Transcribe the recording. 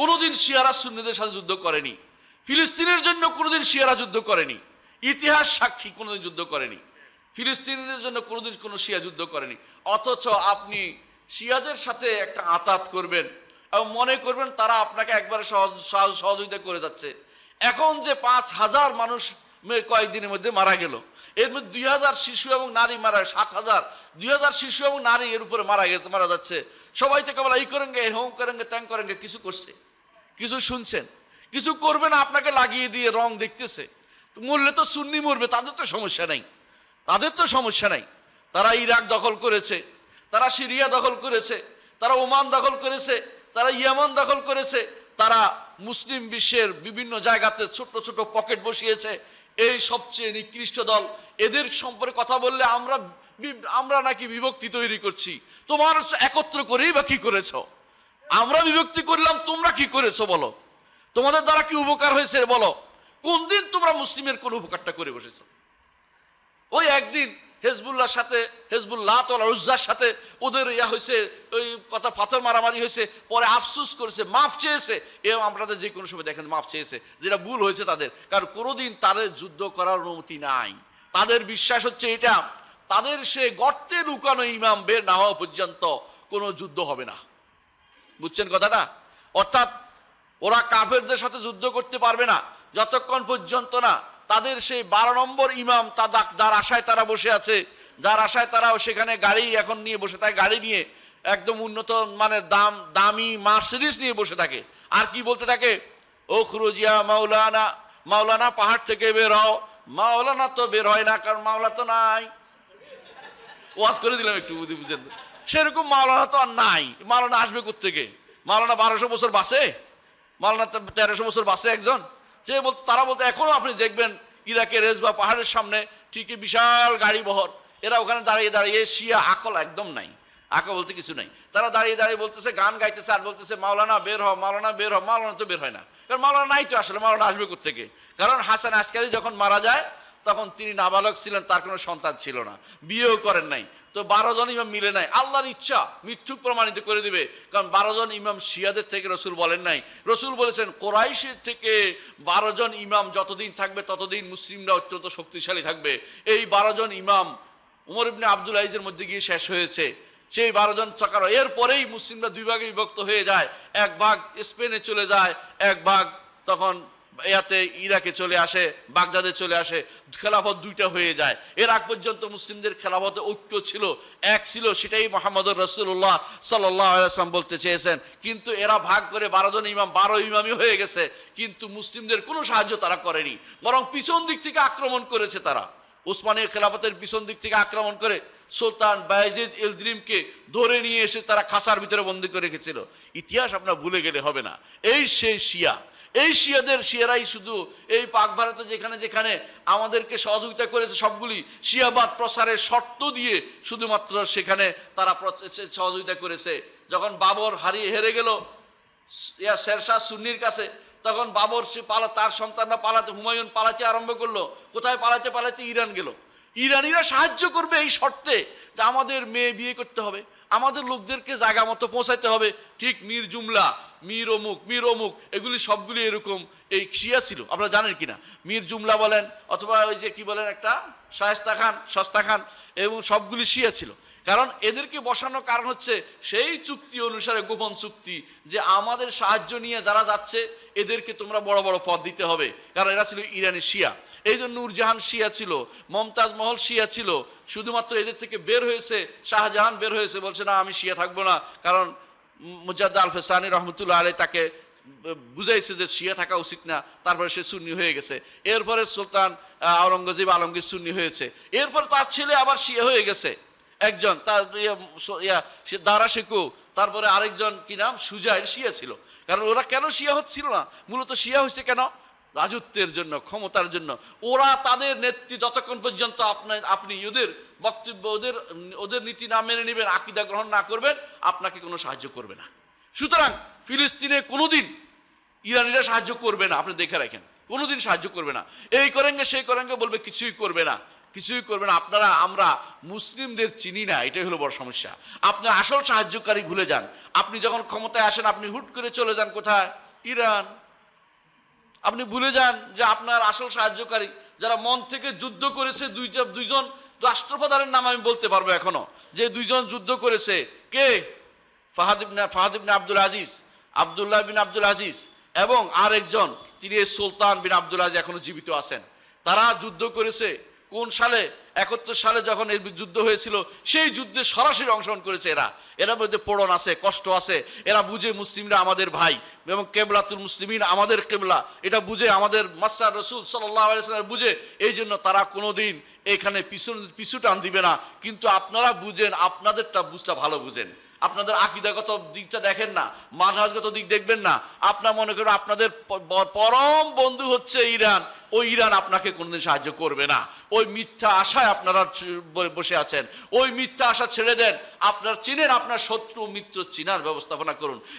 কোনোদিন শিয়ারা সুন্নিদের সাথে যুদ্ধ করেনি। ফিলিস্তিনের জন্য কোনোদিন শিয়ারা যুদ্ধ করেনি। ইতিহাস সাক্ষী, কোনোদিন যুদ্ধ করেনি। ফিলিস্তিনের জন্য কোনোদিন কোনো শিয়া যুদ্ধ করেনি। অথচ আপনি শিয়াদের সাথে একটা আতাত করবেন এবং মনে করবেন তারা আপনাকে একবারে সহজ সহযোগিতা করে যাচ্ছে। এখন যে পাঁচ হাজার মানুষ কয়েকদিনের মধ্যে মারা গেল, এর মধ্যে দুই হাজার শিশু এবং নারী মারা, সাত হাজার। দুই হাজার শিশু এবং নারী এর উপরে মারা গেছে, মারা যাচ্ছে। সবাই তো কেবল এই করেন করেঙ্গে হোম করেঙ্গে, ত্যাং করেঙ্গে, কিছু করছে। কিছু শুনছেন, কিছু করবে না, আপনাকে লাগিয়ে দিয়ে রং দেখতেছে। মরলে তো সুন্নি মরবে, তাদের তো সমস্যা নাই। তাদের তো সমস্যা নাই। তারা ইরাক দখল করেছে, তারা সিরিয়া দখল করেছে, তারা ওমান দখল করেছে, তারা ইয়ামান দখল করেছে, তারা মুসলিম বিশ্বের বিভিন্ন জায়গাতে ছোট ছোট পকেট বসিয়েছে, এই সবচেয়ে নিকৃষ্ট দল। এদের সম্পর্কে কথা বললে আমরা আমরা নাকি বিভক্তি তৈরি করছি। তোমার একত্র করেই বা কি করেছ? আমরা বিভক্তি করলাম, তোমরা কি করেছ বলো? তোমাদের দ্বারা কি উপকার হয়েছে বলো? কোন দিন তোমরা মুসলিমের কোন উপকারটা করে বসেছ? ওই একদিন হেজবুল্লাহর সাথে, হেজবুল্লাহ তোলা সাথে ওদের ইয়া হয়েছে, ওই কথা পাথর মারামারি হয়েছে, পরে আফসুস করেছে মাপ চেয়েছে। এ আপনাদের যে কোনো সময় দেখেন মাপ চেয়েছে, যেটা ভুল হয়েছে তাদের। কারণ কোনোদিন তাদের যুদ্ধ করার অনুমতি নাই। তাদের বিশ্বাস হচ্ছে এটা, তাদের সে গর্তে লুকানো ইমাম বের না হওয়া পর্যন্ত কোনো যুদ্ধ হবে না। বুঝছেন কথাটা? অর্থাৎ ওরা কাফেরদের সাথে যুদ্ধ করতে পারবে না, যতক্ষণ পর্যন্ত না তাদের সেই বারো নম্বর ইমাম তাদা যার আশায় তারা বসে আছে, যার আশায় তারাও সেখানে গাড়ি এখন নিয়ে বসে থাকে, গাড়ি নিয়ে একদম উন্নত মানের দাম, দামি মার্সিডিস নিয়ে বসে থাকে। আর কি বলতে থাকে? ও খুরুজিয়া মাওলানা মাওলানা পাহাড় থেকে বের হও। মাওলানা তো বের হয় না, কারণ মাওলা তো নাই। ওয়াজ করে দিলাম একটু, বুঝি বুঝেন। সেরকম মাওলানা তো আর নাই। মাওলানা আসবে থেকে মাওলানা বারোশো বছর বাসে মাওলানা তেরোশো বছর বাসে একজন? যে বলতো তারা বলতো এখনও আপনি দেখবেন ইরাকের রেজবা পাহাড়ের সামনে ঠিকই বিশাল গাড়ি বহর। এরা ওখানে দাঁড়িয়ে দাঁড়িয়ে শিয়া আকল একদম নাই। আঁকা বলতে কিছু নাই। তারা দাঁড়িয়ে দাঁড়িয়ে বলতেছে, গান গাইতেছে আর বলতেছে, মাওলানা, বের হও, মাওলানা, বের হও। মাওলানা তো বের হয় না। কারণ মাওলানা নাই তো আসলে, মাওলানা আসবে থেকে কারণ হাসান আসকারি যখন মারা যায় তখন তিনি নাবালক ছিলেন, তার কোনো সন্তান ছিল না। বিয়েও করেন নাই। তো বারো জন ইমাম মিলে নাই। আল্লাহর ইচ্ছা মিথ্যুক প্রমাণিত করে দিবে। কারণ বারো জন ইমাম শিয়াদের থেকে রসুল বলেন নাই। রসুল বলেছেন কোরাইশের থেকে বারো জন ইমাম যতদিন থাকবে, ততদিন মুসলিমরা অত্যন্ত শক্তিশালী থাকবে। এই বারো জন ইমাম উমর ইবনে আব্দুল আইজের মধ্যে গিয়ে শেষ হয়েছে। সেই বারো জন চকার, এরপরেই মুসলিমরা দুই ভাগে বিভক্ত হয়ে যায়। এক ভাগ স্পেনে চলে যায়, এক ভাগ তখন ইয়াতে ইরাকে চলে আসে, বাগদাদে চলে আসে, খেলাফত দুইটা হয়ে যায়। এর আগ পর্যন্ত মুসলিমদের খেলাফতে ঐক্য ছিল, এক ছিল, সেটাই মোহাম্মদ রসুল্লাহ সাল্লাম বলতে চেয়েছেন। কিন্তু এরা ভাগ করে বারো জন ইমাম, বারো ইমামই হয়ে গেছে, কিন্তু মুসলিমদের কোনো সাহায্য তারা করেনি। বরং পিছন দিক থেকে আক্রমণ করেছে তারা। উসমানীয় খেলাফতের পিছন দিক থেকে আক্রমণ করে সুলতান বায়েজিদ ইলদ্রিমকে ধরে নিয়ে এসে তারা খাসার ভিতরে বন্দি করে রেখেছিল। ইতিহাস আপনার ভুলে গেলে হবে না। এই সেই শিয়া এই শিয়াদের শিয়ারাই শুধু এই পাক ভারতে যেখানে যেখানে আমাদেরকে সহযোগিতা করেছে সবগুলি শিয়াবাদ প্রসারের শর্ত দিয়ে শুধুমাত্র সেখানে তারা সহযোগিতা করেছে। যখন বাবর হারিয়ে হেরে গেল, ইয়া শেরশাহ সুন্নির কাছে, তখন বাবর সে পালা তার সন্তানরা পালাতে হুমায়ুন পালাতে আরম্ভ করল। কোথায় পালাতে পালাতে ইরান গেল। ইরানিরা সাহায্য করবে এই শর্তে যে আমাদের মেয়ে বিয়ে করতে হবে, আমাদের লোকদেরকে জায়গা মতো পৌঁছাইতে হবে। ঠিক মীর জুমলা, মীর অমুক মীর অমুক, এগুলি সবগুলি এরকম এই শিয়া ছিল, আপনারা জানেন কি না মীর জুমলা বলেন, অথবা ওই যে কি বলেন একটা, শায়স্তা খান, সস্তা খান এবং সবগুলি শিয়া ছিল। কারণ এদেরকে বসানোর কারণ হচ্ছে সেই চুক্তি অনুসারে গোপন চুক্তি যে আমাদের সাহায্য নিয়ে যারা যাচ্ছে, এদেরকে তোমরা বড় বড় পদ দিতে হবে। কারণ এরা ছিল ইরানি শিয়া। এই জন্য নূরজাহান শিয়া ছিল, মমতাজ মহল শিয়া ছিল, শুধুমাত্র এদের থেকে বের হয়েছে, শাহজাহান বের হয়েছে, বলছে, না, আমি শিয়া থাকব না। কারণ মুজাদ্দ আল ফেসানি রহমতুল্লাহ আলী তাকে বুঝাইছে যে শিয়া থাকা উচিত না, তারপরে সে সুন্নি হয়ে গেছে। এরপরে সুলতান আওরঙ্গজেব আলমগীর সুন্নি হয়েছে। এরপর তার ছেলে আবার শিয়া হয়ে গেছে। একজন তার স- ইয়া, দারা তারপরে আরেকজন কি নাম? সুজাইর শিয়া ছিল। কারণ ওরা কেন শিয়া হচ্ছিল না? মূলত শিয়া হয়েছে কেন? রাজত্বের জন্য ক্ষমতার জন্য। ওরা তাদের নেত্রী যতক্ষণ পর্যন্ত আপনার আপনি ওদের বক্তব্য ওদের ওদের নীতি না মেনে নেবেন আকিদা গ্রহণ না করবেন আপনাকে কোনো সাহায্য করবে না। সুতরাং ফিলিস্তিনে কোনোদিন ইরানিরা সাহায্য করবে না আপনি দেখে রাখেন। কোনোদিন সাহায্য করবে না। এই করেঙ্গে সেই করেঙ্গে বলবে কিছুই করবে না। কিছুই করবেন আপনারা, আমরা মুসলিমদের চিনি না, এটাই হলো বড় সমস্যা। আপনি আসল সাহায্যকারী ভুলে যান। আপনি যখন ক্ষমতায় আসেন, আপনি হুট করে চলে যান কোথায়? ইরান। আপনি ভুলে যান যে আপনার আসল সাহায্যকারী যারা মন থেকে যুদ্ধ করেছে দুইটা দুইজন রাষ্ট্রপ্রধানের নাম আমি বলতে পারব এখনও। যে দুইজন যুদ্ধ করেছে, কে? ফাহাদ ইবনে আব্দুল আজিজ, আবদুল্লাহ বিন আব্দুল আজিজ এবং আরেকজন, তিনি সুলতান বিন আব্দুল আজিজ এখনও জীবিত আছেন। তারা যুদ্ধ করেছে কোন সালে? একাত্তর সালে যখন এর যুদ্ধ হয়েছিল, সেই যুদ্ধে সরাসরি অংশগ্রহণ করেছে এরা। এরা মধ্যে পড়ন আছে, কষ্ট আছে। এরা বুঝে মুসলিমরা আমাদের ভাই এবং কেবলাতুল মুসলিমিন আমাদের কেবলা। এটা বুঝে আমাদের মাস্টার রসুল সাল্লাহ বুঝে, এই জন্য তারা কোনোদিন এখানে পিছু পিছু টান দিবে না। কিন্তু আপনারা বুঝেন, আপনাদেরটা বুঝটা ভালো বুঝেন। আপনাদের আকিদাগত দিকটা দেখেন না, মানহাজগত দিক দেখবেন না। আপনার মনে করেন আপনাদের পরম বন্ধু হচ্ছে ইরান। ওই ইরান আপনাকে কোনোদিন সাহায্য করবে না। ওই মিথ্যা আশায় আপনারা বসে আছেন। ওই মিথ্যা আশা ছেড়ে দেন। আপনার চিনেন, আপনার শত্রু মিত্র চিনার ব্যবস্থাপনা করুন।